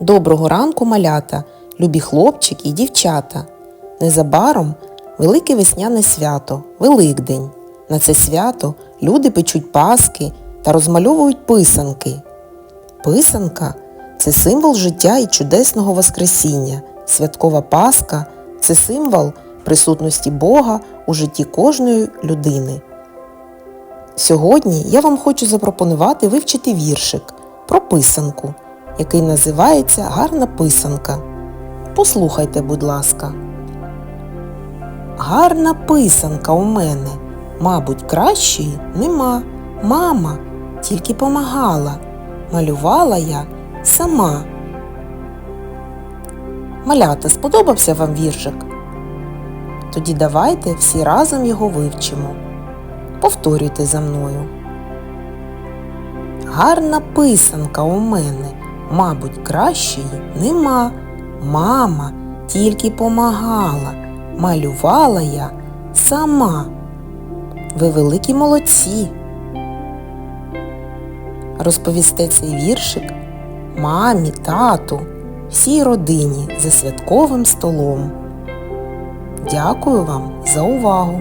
Доброго ранку, малята, любі хлопчики і дівчата. Незабаром велике весняне свято Великдень. На це свято люди печуть паски та розмальовують писанки. Писанка це символ життя і чудесного Воскресіння. Святкова Пасха це символ присутності Бога у житті кожної людини. Сьогодні я вам хочу запропонувати вивчити віршик про писанку, який називається Гарна писанка. Послухайте, будь ласка. Гарна писанка у мене, мабуть, кращої нема. Мама тільки помагала, малювала я сама. Малята, сподобався вам віршик? Тоді давайте всі разом його вивчимо. Повторюйте за мною. Гарна писанка у мене, мабуть, кращої нема. Мама тільки помагала, малювала я сама. Ви великі молодці. Розповісте цей віршик мамі, тату, всій родині за святковим столом. Дякую вам за увагу!